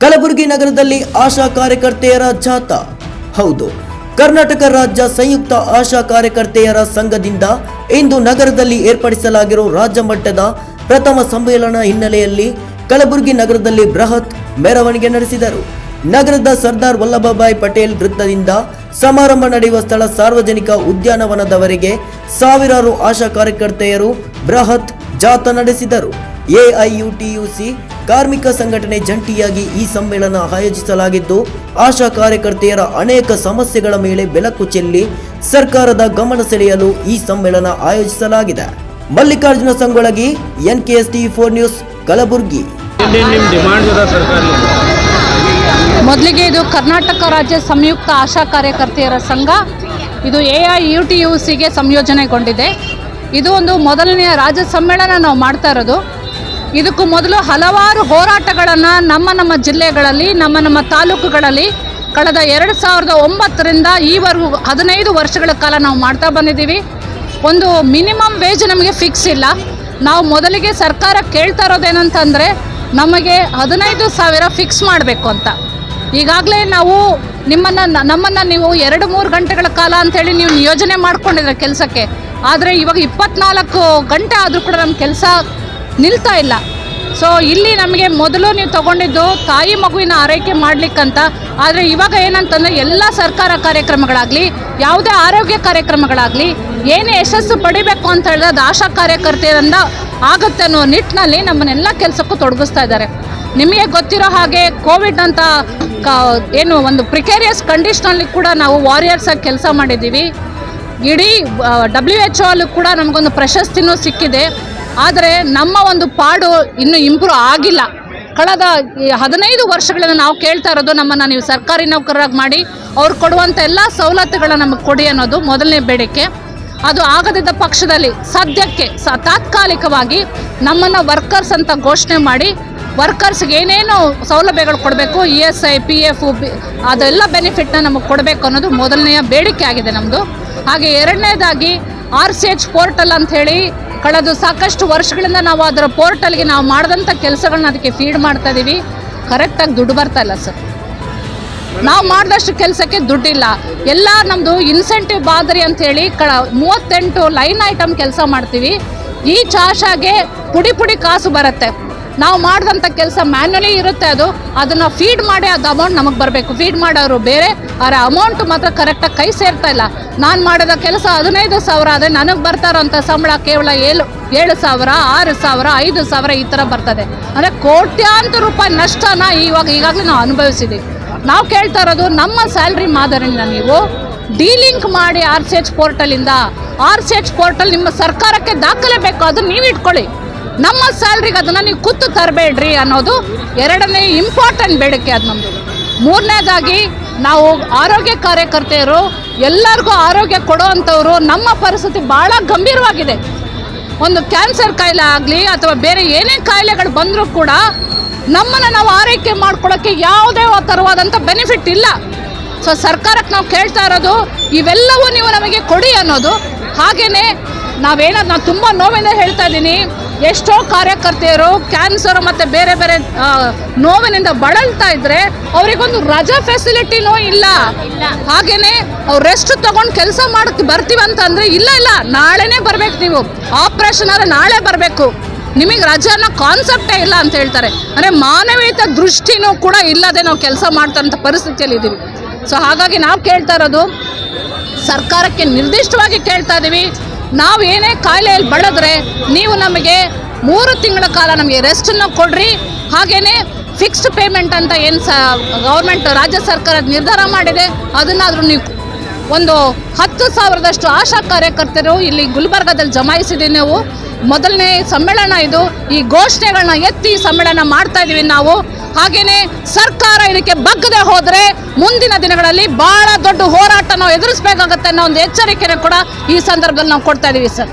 ಕಲಬುರಗಿ ನಗರದಲ್ಲಿ ಆಶಾ ಕಾರ್ಯಕರ್ತೆಯರ ಜಾಥಾ. ಹೌದು, ಕರ್ನಾಟಕ ರಾಜ್ಯ ಸಂಯುಕ್ತ ಆಶಾ ಕಾರ್ಯಕರ್ತೆಯರ ಸಂಘದಿಂದ ಇಂದು ನಗರದಲ್ಲಿ ಏರ್ಪಡಿಸಲಾಗಿರುವ ರಾಜ್ಯ ಮಟ್ಟದ ಪ್ರಥಮ ಸಮ್ಮೇಳನ ಹಿನ್ನೆಲೆಯಲ್ಲಿ ಕಲಬುರಗಿ ನಗರದಲ್ಲಿ ಬೃಹತ್ ಮೆರವಣಿಗೆ ನಡೆಸಿದರು. ನಗರದ ಸರ್ದಾರ್ ವಲ್ಲಭಭಾಯಿ ಪಟೇಲ್ ವೃತ್ತದಿಂದ ಸಮಾರಂಭ ನಡೆಯುವ ಸ್ಥಳ ಸಾರ್ವಜನಿಕ ಉದ್ಯಾನವನದವರೆಗೆ ಸಾವಿರಾರು ಆಶಾ ಕಾರ್ಯಕರ್ತೆಯರು ಬೃಹತ್ ಜಾಥಾ ನಡೆಸಿದರು. ಎಐಯುಟಿಯುಸಿ ಕಾರ್ಮಿಕ ಸಂಘಟನೆ ಜಂಟಿಯಾಗಿ ಈ ಸಮ್ಮೇಳನ ಆಯೋಜಿಸಲಾಗಿದ್ದು ಆಶಾ ಕಾರ್ಯಕರ್ತೆಯರ ಅನೇಕ ಸಮಸ್ಯೆಗಳ ಮೇಲೆ ಬೆಳಕು ಚೆಲ್ಲಿ ಸರ್ಕಾರದ ಗಮನ ಸೆಳೆಯಲು ಈ ಸಮ್ಮೇಳನ ಆಯೋಜಿಸಲಾಗಿದೆ. Mallikarjuna Sangolagi S T four news Kalaburagi. ಮೊದಲಿಗೆ ಇದು ಕರ್ನಾಟಕ ರಾಜ್ಯ ಸಂಯುಕ್ತ ಆಶಾ ಕಾರ್ಯಕರ್ತೆಯರ ಸಂಘ ಇದು A I U T U ಸಿಗೆ ಸಂಯೋಜನೆಗೊಂಡಿದೆ. ಇದು ಒಂದು ಮೊದಲನೆಯ ರಾಜ್ಯ ಸಮ್ಮೇಳನ ನಾವು ಮಾಡ್ತಾ ಇರೋದು. ಇದಕ್ಕೂ ಮೊದಲು ಹಲವಾರು ಹೋರಾಟಗಳನ್ನು ನಮ್ಮ ನಮ್ಮ ಜಿಲ್ಲೆಗಳಲ್ಲಿ, ನಮ್ಮ ನಮ್ಮ ತಾಲೂಕುಗಳಲ್ಲಿ ಕಳೆದ ಎರಡು ಸಾವಿರದ ಒಂಬತ್ತರಿಂದ ಈವರೆಗೂ ಹದಿನೈದು ವರ್ಷಗಳ ಕಾಲ ನಾವು ಮಾಡ್ತಾ ಬಂದಿದ್ದೀವಿ. ಒಂದು ಮಿನಿಮಮ್ ವೇಜ್ ನಮಗೆ ಫಿಕ್ಸ್ ಇಲ್ಲ. ನಾವು ಮೊದಲಿಗೆ ಸರ್ಕಾರ ಕೇಳ್ತಾ ಇರೋದೇನಂತಂದರೆ ನಮಗೆ ಹದಿನೈದು ಸಾವಿರ ಫಿಕ್ಸ್ ಮಾಡಬೇಕು ಅಂತ. ಈಗಾಗಲೇ ನಾವು ನಿಮ್ಮನ್ನು, ನಮ್ಮನ್ನು ನೀವು ಎರಡು ಮೂರು ಗಂಟೆಗಳ ಕಾಲ ಅಂಥೇಳಿ ನೀವು ನಿಯೋಜನೆ ಮಾಡ್ಕೊಂಡಿದ್ರೆ ಕೆಲಸಕ್ಕೆ, ಆದರೆ ಇವಾಗ ಇಪ್ಪತ್ನಾಲ್ಕು ಗಂಟೆ ಆದರೂ ಕೂಡ ನಮ್ಮ ಕೆಲಸ ನಿಲ್ತಾ ಇಲ್ಲ. ಸೊ ಇಲ್ಲಿ ನಮಗೆ ಮೊದಲು ನೀವು ತಗೊಂಡಿದ್ದು ತಾಯಿ ಮಗುವಿನ ಆರೈಕೆ ಮಾಡಲಿಕ್ಕಂತ, ಆದರೆ ಇವಾಗ ಏನಂತಂದರೆ ಎಲ್ಲ ಸರ್ಕಾರ ಕಾರ್ಯಕ್ರಮಗಳಾಗಲಿ, ಯಾವುದೇ ಆರೋಗ್ಯ ಕಾರ್ಯಕ್ರಮಗಳಾಗಲಿ, ಏನೇ ಯಶಸ್ಸು ಪಡಿಬೇಕು ಅಂತ ಹೇಳಿದ್ರೆ ಅದು ಆಶಾ ಕಾರ್ಯಕರ್ತೆಯರಿಂದ ಆಗುತ್ತೆ ಅನ್ನೋ ನಿಟ್ಟಿನಲ್ಲಿ ನಮ್ಮನ್ನೆಲ್ಲ ಕೆಲಸಕ್ಕೂ ತೊಡಗಿಸ್ತಾ ಇದ್ದಾರೆ. ನಿಮಗೆ ಗೊತ್ತಿರೋ ಹಾಗೆ ಕೋವಿಡ್ ಅಂತ ಏನು ಒಂದು ಪ್ರಿಕೇರಿಯಸ್ ಕಂಡೀಷನಲ್ಲಿ ಕೂಡ ನಾವು ವಾರಿಯರ್ಸಾಗಿ ಕೆಲಸ ಮಾಡಿದ್ದೀವಿ. ಇಡೀ ಡಬ್ಲ್ಯೂ ಎಚ್ ಅಲ್ಲೂ ಕೂಡ ನಮಗೊಂದು ಪ್ರಶಸ್ತಿನೂ ಸಿಕ್ಕಿದೆ. ಆದರೆ ನಮ್ಮ ಒಂದು ಪಾಡು ಇನ್ನೂ ಇಂಪ್ರೂವ್ ಆಗಿಲ್ಲ. ಕಳೆದ ಹದಿನೈದು ವರ್ಷಗಳಿಂದ ನಾವು ಕೇಳ್ತಾ ಇರೋದು ನಮ್ಮನ್ನು ನೀವು ಸರ್ಕಾರಿ ನೌಕರರಾಗಿ ಮಾಡಿ ಅವ್ರು ಕೊಡುವಂಥ ಎಲ್ಲ ಸವಲತ್ತುಗಳನ್ನ ನಮಗೆ ಕೊಡಿ ಅನ್ನೋದು ಮೊದಲನೇ ಬೇಡಿಕೆ. ಅದು ಆಗದಿದ್ದ ಪಕ್ಷದಲ್ಲಿ ಸದ್ಯಕ್ಕೆ ಸ ತಾತ್ಕಾಲಿಕವಾಗಿ ನಮ್ಮನ್ನು ವರ್ಕರ್ಸ್ ಅಂತ ಘೋಷಣೆ ಮಾಡಿ ವರ್ಕರ್ಸ್ಗೆ ಏನೇನು ಸೌಲಭ್ಯಗಳು ಕೊಡಬೇಕು, E S I, P F B ಅದೆಲ್ಲ ಬೆನಿಫಿಟ್ನ ನಮಗೆ ಕೊಡಬೇಕು ಅನ್ನೋದು ಮೊದಲನೆಯ ಬೇಡಿಕೆ ಆಗಿದೆ ನಮ್ಮದು ಹಾಗೆ ಎರಡನೇದಾಗಿ ಆರ್ ಸಿ ಎಚ್ ಪೋರ್ಟಲ್ ಅಂಥೇಳಿ ಕಳೆದ ಸಾಕಷ್ಟು ವರ್ಷಗಳಿಂದ ನಾವು ಅದರ ಪೋರ್ಟಲ್ಗೆ ನಾವು ಮಾಡಿದಂಥ ಕೆಲಸಗಳನ್ನ ಅದಕ್ಕೆ ಫೀಡ್ ಮಾಡ್ತಾ ಇದ್ದೀವಿ ಕರೆಕ್ಟಾಗಿ ದುಡ್ಡು ಬರ್ತಾ ಇಲ್ಲ ಸರ್. ನಾವು ಮಾಡಿದಷ್ಟು ಕೆಲಸಕ್ಕೆ ದುಡ್ಡಿಲ್ಲ. ಎಲ್ಲ ನಮ್ಮದು ಇನ್ಸೆಂಟಿವ್ ಬಾದರಿ ಅಂಥೇಳಿ ಕ ಮೂವತ್ತೆಂಟು ಲೈನ್ ಐಟಮ್ ಕೆಲಸ ಮಾಡ್ತೀವಿ. ಈ ಚಾಶಾಗೆ ಪುಡಿ ಪುಡಿ ಕಾಸು ಬರುತ್ತೆ. ನಾವು ಮಾಡಿದಂಥ ಕೆಲಸ ಮ್ಯಾನ್ಯಲಿ ಇರುತ್ತೆ ಅದು. ಅದನ್ನು ಫೀಡ್ ಮಾಡಿ ಅದು ಅಮೌಂಟ್ ನಮಗೆ ಬರಬೇಕು. ಫೀಡ್ ಮಾಡೋರು ಬೇರೆ ಆದರೆ ಅಮೌಂಟ್ ಮಾತ್ರ ಕರೆಕ್ಟಾಗಿ ಕೈ ಸೇರ್ತಾ ಇಲ್ಲ. ನಾನು ಮಾಡಿದ ಕೆಲಸ ಹದಿನೈದು ಸಾವಿರ ಆದರೆ ನನಗೆ ಬರ್ತಾ ಇರೋಂಥ ಸಂಬಳ ಕೇವಲ ಏಳು ಏಳು ಸಾವಿರ, ಆರು ಸಾವಿರ, ಐದು ಸಾವಿರ ಈ ಥರ ಬರ್ತದೆ. ಅಂದರೆ ಕೋಟ್ಯಾಂತರ ರೂಪಾಯಿ ನಷ್ಟನ ಇವಾಗ ಈಗಾಗಲೇ ನಾವು ಅನುಭವಿಸಿದ್ದೀವಿ ನಾವು ಕೇಳ್ತಾ ಇರೋದು ನಮ್ಮ ಸ್ಯಾಲ್ರಿ ಮಾದರಿನ ನೀವು ಡೀಲಿಂಕ್ ಮಾಡಿ ಆರ್ ಸಿ ಎಚ್ ಪೋರ್ಟಲಿಂದ ಆರ್ ಸಿ ಎಚ್ ಪೋರ್ಟಲ್ ನಿಮ್ಮ ಸರ್ಕಾರಕ್ಕೆ ದಾಖಲೆ ಬೇಕು, ಅದು ನೀವು ಇಟ್ಕೊಳ್ಳಿ. ನಮ್ಮ ಸ್ಯಾಲ್ರಿಗೆ ಅದನ್ನು ನೀವು ಕೂತು ತರಬೇಡ್ರಿ ಅನ್ನೋದು ಎರಡನೇ ಇಂಪಾರ್ಟೆಂಟ್ ಬೇಡಿಕೆ ಅದು ನಮ್ಮದು ಮೂರನೇದಾಗಿ ನಾವು ಆರೋಗ್ಯ ಕಾರ್ಯಕರ್ತೆಯರು ಎಲ್ಲರಿಗೂ ಆರೋಗ್ಯ ಕೊಡೋವಂಥವ್ರು ನಮ್ಮ ಪರಿಸ್ಥಿತಿ ಭಾಳ ಗಂಭೀರವಾಗಿದೆ. ಒಂದು ಕ್ಯಾನ್ಸರ್ ಕಾಯಿಲೆ ಆಗಲಿ ಅಥವಾ ಬೇರೆ ಏನೇ ಕಾಯಿಲೆಗಳು ಬಂದರೂ ಕೂಡ ನಮ್ಮನ್ನು ನಾವು ಆರೈಕೆ ಮಾಡ್ಕೊಳ್ಳೋಕ್ಕೆ ಯಾವುದೇ ಥರವಾದಂಥ ಬೆನಿಫಿಟ್ ಇಲ್ಲ. ಸೊ ಸರ್ಕಾರಕ್ಕೆ ನಾವು ಕೇಳ್ತಾ ಇರೋದು, ಇವೆಲ್ಲವೂ ನೀವು ನಮಗೆ ಕೊಡಿ ಅನ್ನೋದು. ಹಾಗೆಯೇ ನಾವೇನಾದ್ರು ನಾನು ತುಂಬ ನೋವಿಂದ ಹೇಳ್ತಾ ಇದ್ದೀನಿ. ಎಷ್ಟೋ ಕಾರ್ಯಕರ್ತೆಯರು ಕ್ಯಾನ್ಸರ್ ಮತ್ತು ಬೇರೆ ಬೇರೆ ನೋವಿನಿಂದ ಬಳಲ್ತಾ ಇದ್ರೆ ಅವರಿಗೊಂದು ರಜಾ ಫೆಸಿಲಿಟಿನೂ ಇಲ್ಲ. ಹಾಗೇನೆ ಅವ್ರು ರೆಸ್ಟ್ ತಗೊಂಡು ಕೆಲಸ ಮಾಡಕ್ಕೆ ಬರ್ತೀವಂತಂದರೆ ಇಲ್ಲ ಇಲ್ಲ. ನಾಳೆನೇ ಬರ್ಬೇಕು ನೀವು. ಆಪ್ರೇಷನ್ ಆದರೆ ನಾಳೆ ಬರಬೇಕು. ನಿಮಗೆ ರಜಾನ ಅನ್ನೋ ಕಾನ್ಸೆಪ್ಟೇ ಇಲ್ಲ ಅಂತ ಹೇಳ್ತಾರೆ. ಅಂದರೆ ಮಾನವೀಯತೆ ದೃಷ್ಟಿನೂ ಕೂಡ ಇಲ್ಲದೆ ನಾವು ಕೆಲಸ ಮಾಡ್ತಾರಂಥ ಪರಿಸ್ಥಿತಿಯಲ್ಲಿ ಇದ್ದೀವಿ ಸೊ ಹಾಗಾಗಿ ನಾವು ಕೇಳ್ತಾ ಇರೋದು ಸರ್ಕಾರಕ್ಕೆ ನಿರ್ದಿಷ್ಟವಾಗಿ ಕೇಳ್ತಾ ಇದ್ದೀವಿ ನಾವು ಏನೇ ಕಾಯಿಲೆಯಲ್ಲಿ ಬಳದ್ರೆ ನೀವು ನಮಗೆ ಮೂರು ತಿಂಗಳ ಕಾಲ ನಮಗೆ ರೆಸ್ಟನ್ನು ಕೊಡ್ರಿ. ಹಾಗೇ ಫಿಕ್ಸ್ಡ್ ಪೇಮೆಂಟ್ ಅಂತ ಏನು ಸ ಗೌರ್ಮೆಂಟ್ ರಾಜ್ಯ ಸರ್ಕಾರ ನಿರ್ಧಾರ ಮಾಡಿದೆ, ಅದನ್ನಾದರೂ ನೀವು ಒಂದು ಹತ್ತು ಸಾವಿರದಷ್ಟು ಆಶಾ ಕಾರ್ಯಕರ್ತರು ಇಲ್ಲಿ ಗುಲ್ಬರ್ಗದಲ್ಲಿ ಜಮಾಯಿಸಿದ್ದೀವಿ ನಾವು. ಮೊದಲನೇ ಸಮ್ಮೇಳನ ಇದು. ಈ ಘೋಷಣೆಗಳನ್ನ ಎತ್ತಿ ಸಮ್ಮೇಳನ ಮಾಡ್ತಾ ಇದ್ದೀವಿ ನಾವು. ಹಾಗೆಯೇ ಸರ್ಕಾರ ಇದಕ್ಕೆ ಬಗ್ಗದೆ ಹೋದರೆ ಮುಂದಿನ ದಿನಗಳಲ್ಲಿ ಬಹಳ ದೊಡ್ಡ ಹೋರಾಟ ನಾವು ಎದುರಿಸಬೇಕಾಗತ್ತೆ ಅನ್ನೋ ಒಂದು ಎಚ್ಚರಿಕೆಯನ್ನು ಕೂಡ ಈ ಸಂದರ್ಭದಲ್ಲಿ ನಾವು ಕೊಡ್ತಾ ಇದ್ದೀವಿ ಸರ್.